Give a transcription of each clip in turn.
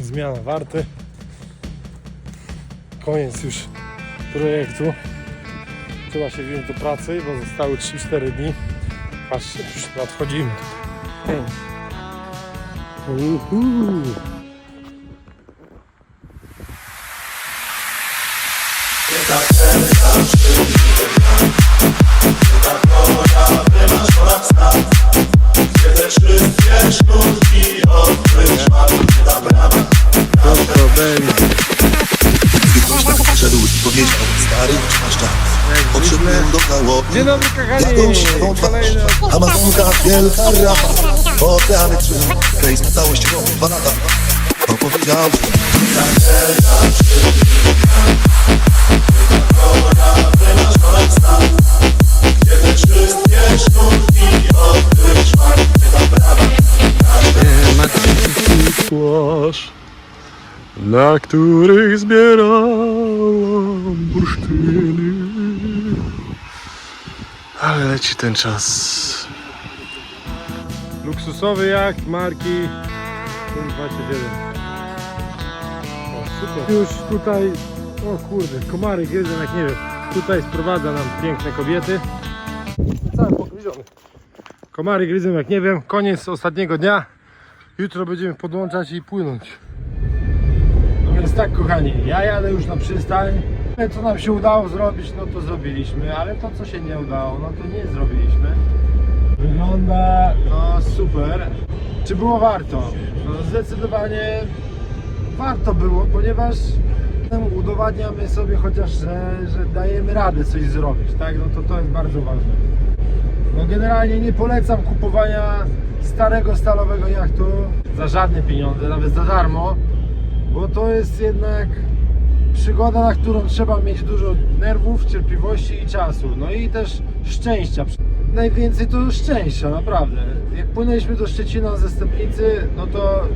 Zmiana warty. Koniec już projektu. Trzeba się wziąć do pracy, bo zostały 3-4 dni. Patrzcie, już nadchodzimy. Uhu. Dzień dobry kochani! Kolejny Amazonka, wielka rapa. Oceany trzy Rejs na całość rok, dwa lata To powiedział płasz, na których zbierałam bursztyny. Ale leci ten czas. Luksusowy jacht marki Punkt 21. O, super. Już tutaj, o kurde, komary gryzą jak nie wiem. Tutaj sprowadza nam piękne kobiety. Cały pogryziony. Komary gryzą jak nie wiem. Koniec ostatniego dnia. Jutro będziemy podłączać i płynąć. No więc tak kochani, ja jadę już na przystań. Co nam się udało zrobić, no to zrobiliśmy, ale to co się nie udało, no to nie zrobiliśmy. Wygląda no super. Czy było warto? No zdecydowanie warto było, ponieważ udowadniamy sobie chociaż, że, że dajemy radę coś zrobić, tak? No to to jest bardzo ważne. No generalnie nie polecam kupowania starego stalowego jachtu za żadne pieniądze, nawet za darmo, bo to jest jednak przygoda, na którą trzeba mieć dużo nerwów, cierpliwości i czasu. No i też szczęścia. Najwięcej to szczęścia, naprawdę. Jak płynęliśmy do Szczecina ze Stepnicy, no to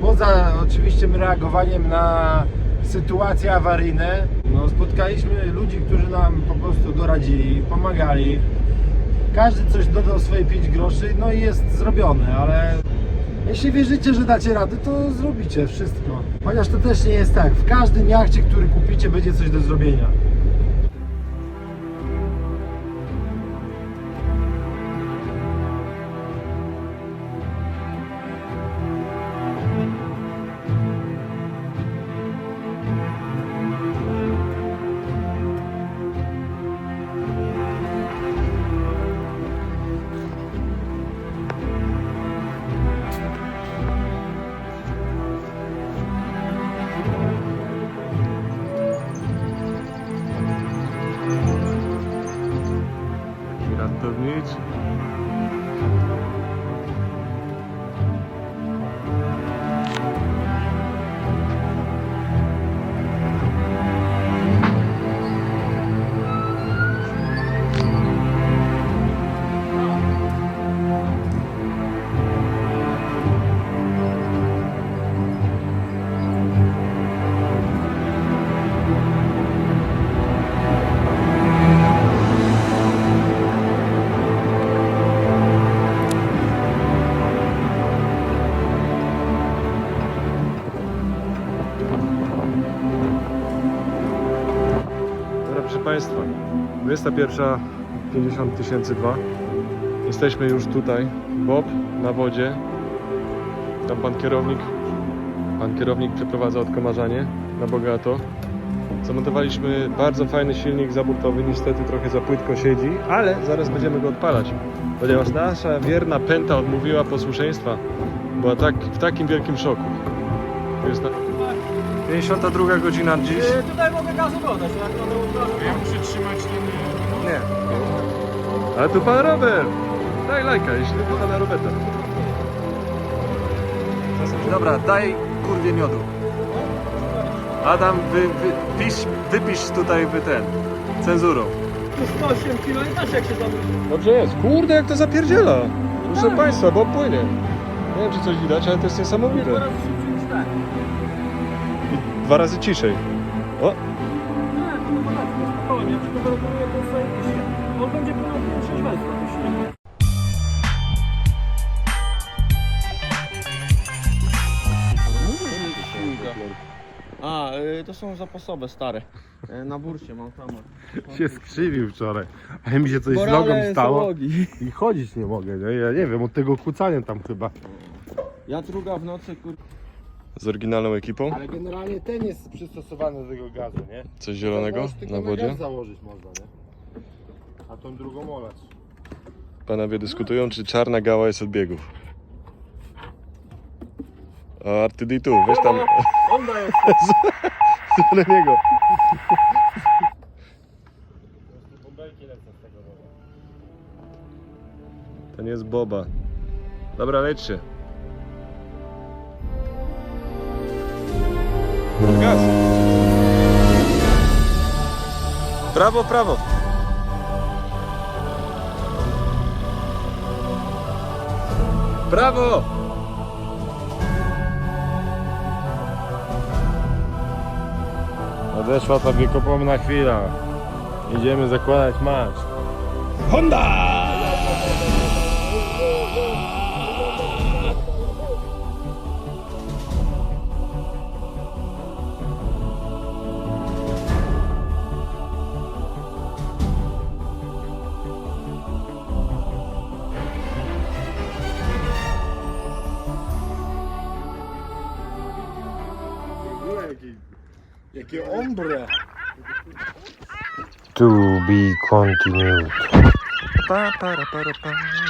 poza oczywistym reagowaniem na sytuacje awaryjne, no spotkaliśmy ludzi, którzy nam po prostu doradzili, pomagali. Każdy coś dodał swoje 5 groszy, no i jest zrobione, ale jeśli wierzycie, że dacie radę, to zrobicie wszystko. Chociaż to też nie jest tak. W każdym jachcie, który kupicie, będzie coś do zrobienia. much. Proszę Państwa, 21, 50 tysięcy dwa. Jesteśmy już tutaj. Bob na wodzie. Tam pan kierownik. Pan kierownik przeprowadza odkomarzanie na bogato. Zamontowaliśmy bardzo fajny silnik zaburtowy, niestety trochę za płytko siedzi, ale zaraz będziemy go odpalać, ponieważ nasza wierna pęta odmówiła posłuszeństwa. Była tak, w takim wielkim szoku. Jest na... 52 godzina dziś. Tutaj mogę gazu dodać, jak to Ja muszę trzymać ten... Nie. Ale tu pan Robert! Daj lajka, jeśli lubi pana Roberta. Dobra, daj kurwie miodu. Adam, wy, wy, pisz, wypisz tutaj wy ten, cenzurą. 108 kg i też jak się tam... Dobrze jest. Kurde, jak to zapierdziela. Proszę państwa, bo płynie. Nie wiem, czy coś widać, ale to jest niesamowite. Dwa razy ciszej. O, Nie, to chyba to spokojnie, tylko wyrobuję to pisie. On będzie płynął 5-6 metrów. A, y, to są zapasowe stare. Y, na bursie mam tam. Się skrzywił wczoraj, a mi się coś z nogą stało i chodzić nie mogę, nie? Ja nie wiem, od tego kucania tam chyba. Ja druga w nocy, kur... Z oryginalną ekipą. Ale generalnie ten jest przystosowany do tego gazu, nie? Coś zielonego Możesz tylko na wodzie. gaz założyć można, nie? A tą drugą olać. Panowie dyskutują, czy czarna gała jest od biegów. O, R2D2, weź tam Onda jest! na niego. Bąbelki lecą z tego. To nie jest boba. Dobra, lećcie. Gaz. Prawo, prawo. Prawo! Odeszła ta wiekopomna chwila. Idziemy zakładać marsz. Jakie ombre! To be continued. Pa, para, para, pa.